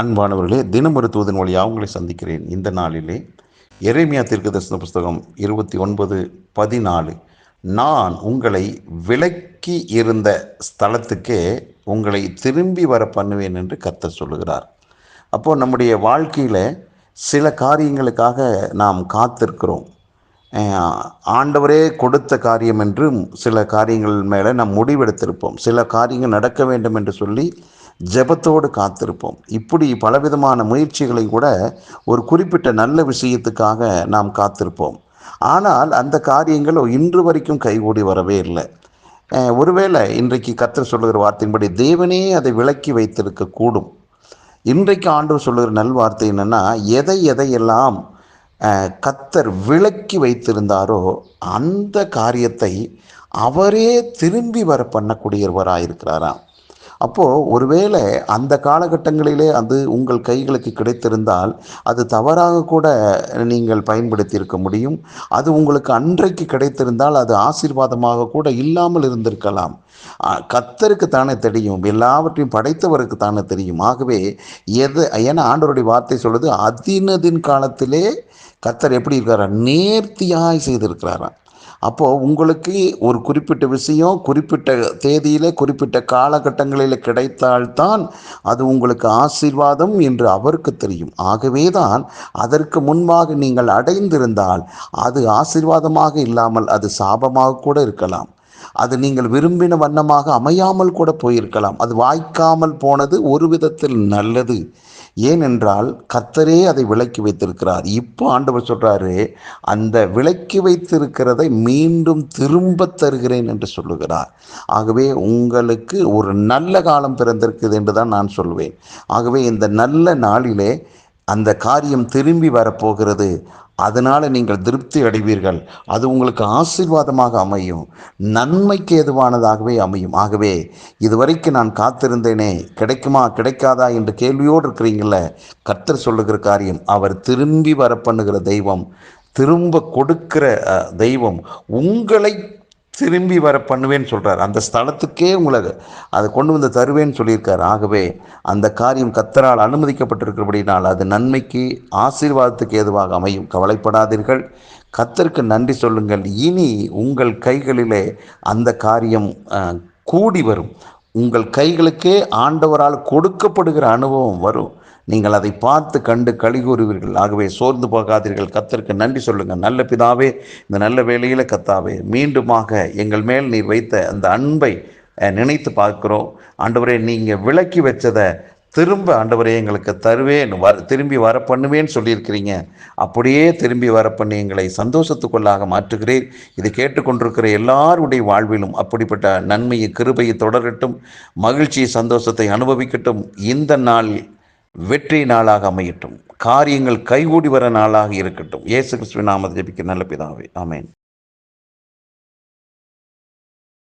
அன்பானவர்களே தினமொரு தூதன் வழியாக உங்களை சந்திக்கிறேன். இந்த நாளிலே எரேமியா தீர்க்கதரிசன புஸ்தகம் இருபத்தி ஒன்பது பதினாலு. நான் உங்களை விலக்கி இருந்த ஸ்தலத்துக்கே உங்களை திரும்பி வர பண்ணுவேன் என்று கத்தர் சொல்லுகிறார். அப்போது நம்முடைய வாழ்க்கையில் சில காரியங்களுக்காக நாம் காத்திருக்கிறோம். ஆண்டவரே கொடுத்த காரியம் என்றும் சில காரியங்கள் மேலே நாம் முடிவெடுத்திருப்போம். சில காரியங்கள் நடக்க வேண்டும் என்று சொல்லி ஜெபத்தோடு காத்திருப்போம். இப்படி பலவிதமான முயற்சிகளை கூட ஒரு குறிப்பிட்ட நல்ல விஷயத்துக்காக நாம் காத்திருப்போம். ஆனால் அந்த காரியங்கள் இன்று வரைக்கும் கைகூடி வரவே இல்லை. ஒருவேளை இன்றைக்கு கத்தர் சொல்லுகிற வார்த்தையின்படி தேவனே அதை விலக்கி வைத்திருக்க கூடும். இன்றைக்கு ஆண்டவர் சொல்லுகிற நல்வார்த்தை என்னென்னா எதை எதையெல்லாம் கத்தர் விளக்கி வைத்திருந்தாரோ அந்த காரியத்தை அவரே திரும்பி வர பண்ணக்கூடியவராக இருக்கிறாராம் அப்போது ஒருவேளை அந்த காலகட்டங்களிலே அது உங்கள் கைகளுக்கு கிடைத்திருந்தால் அது தவறாக கூட நீங்கள் பயன்படுத்தியிருக்க முடியும். அது உங்களுக்கு அன்றைக்கு கிடைத்திருந்தால் அது ஆசீர்வாதமாக கூட இல்லாமல் இருந்திருக்கலாம். கத்தருக்கு தானே தெரியும் எல்லாவற்றையும் படைத்தவருக்கு தானே தெரியும். ஆகவே எது ஏன்னா ஆண்டவருடைய வார்த்தை சொல்வது அதினதின் காலத்திலே கத்தர் எப்படி இருக்கிறாரா? நேர்த்தியாய் செய்திருக்கிறாராம் அப்போது உங்களுக்கு ஒரு குறிப்பிட்ட விஷயம் குறிப்பிட்ட தேதியிலே குறிப்பிட்ட காலகட்டங்களில் கிடைத்தால்தான் அது உங்களுக்கு ஆசீர்வாதம் என்று அவருக்கு தெரியும். ஆகவே தான் அதற்கு முன்பாக நீங்கள் அடைந்திருந்தால் அது ஆசீர்வாதமாக இல்லாமல் அது சாபமாக கூட இருக்கலாம். அது நீங்கள் விரும்பின வண்ணமாக அமையாமல் கூட போயிருக்கலாம். அது வாய்க்காமல் போனது ஒரு விதத்தில் நல்லது. ஏனென்றால் கத்தரே அதை விலக்கி வைத்திருக்கிறார். இப்போ ஆண்டவர் சொல்கிறாரு அந்த விலக்கி வைத்திருக்கிறதை மீண்டும் திரும்ப தருகிறேன் என்று சொல்லுகிறார். ஆகவே உங்களுக்கு ஒரு நல்ல காலம் பிறந்திருக்குது என்று தான் நான் சொல்வேன். ஆகவே இந்த நல்ல நாளிலே அந்த காரியம் திரும்பி வரப்போகிறது. அதனால் நீங்கள் திருப்தி அடைவீர்கள். அது உங்களுக்கு ஆசீர்வாதமாக அமையும். நன்மைக்கு ஏதுவானதாகவே அமையும். ஆகவே இதுவரைக்கும் நான் காத்திருந்தேனே கிடைக்குமா கிடைக்காதா என்று கேள்வியோடு இருக்கிறீங்கள கர்த்தர் சொல்லுகிற காரியம் அவர் திரும்பி வர பண்ணுகிற தெய்வம் திரும்ப கொடுக்கிற தெய்வம் உங்களை திரும்பி வர பண்ணுவேன்னு சொல்கிறார் அந்த ஸ்தலத்துக்கே உங்களை அதை கொண்டு வந்து தருவேன்னு சொல்லியிருக்கார். ஆகவே அந்த காரியம் கத்தரால் அனுமதிக்கப்பட்டிருக்கிறபடினால் அது நன்மைக்கு ஆசீர்வாதத்துக்கு ஏதுவாக அமையும். கவலைப்படாதீர்கள். கத்தருக்கு நன்றி சொல்லுங்கள். இனி உங்கள் கைகளிலே அந்த காரியம் கூடி வரும். உங்கள் கைகளுக்கே ஆண்டவரால் கொடுக்கப்படுகிற அனுபவம் வரும். நீங்கள் அதை பார்த்து கண்டு களி கூறுவீர்கள். ஆகவே சோர்ந்து போகாதீர்கள். கத்தருக்கு நன்றி சொல்லுங்கள். நல்ல பிதாவே இந்த நல்ல வேளையில் கத்தாவே மீண்டுமாக எங்கள் மேல் நீர் வைத்த அந்த அன்பை நினைத்து பார்க்கிறோம். ஆண்டவரே நீங்கள் விலக்கி வச்சதை திரும்ப ஆண்டவரே எங்களுக்கு தருவேன். வர திரும்பி வர பண்ணுவேன்னு சொல்லியிருக்கிறீங்க. அப்படியே திரும்பி வர பண்ணி எங்களை சந்தோஷத்துக்குள்ளாக மாற்றுகிறேன் இதை கேட்டுக்கொண்டிருக்கிற எல்லாருடைய வாழ்விலும் அப்படிப்பட்ட நன்மையை கிருபையை தொடரட்டும். மகிழ்ச்சியை சந்தோஷத்தை அனுபவிக்கட்டும். இந்த நாள் வெற்றி நாளாக அமையட்டும். காரியங்கள் கைகூடி வர நாளாக இருக்கட்டும். இயேசு கிறிஸ்துவின் நாமத்தை ஜெபிக்க நல்ல பிதாவே. ஆமேன்.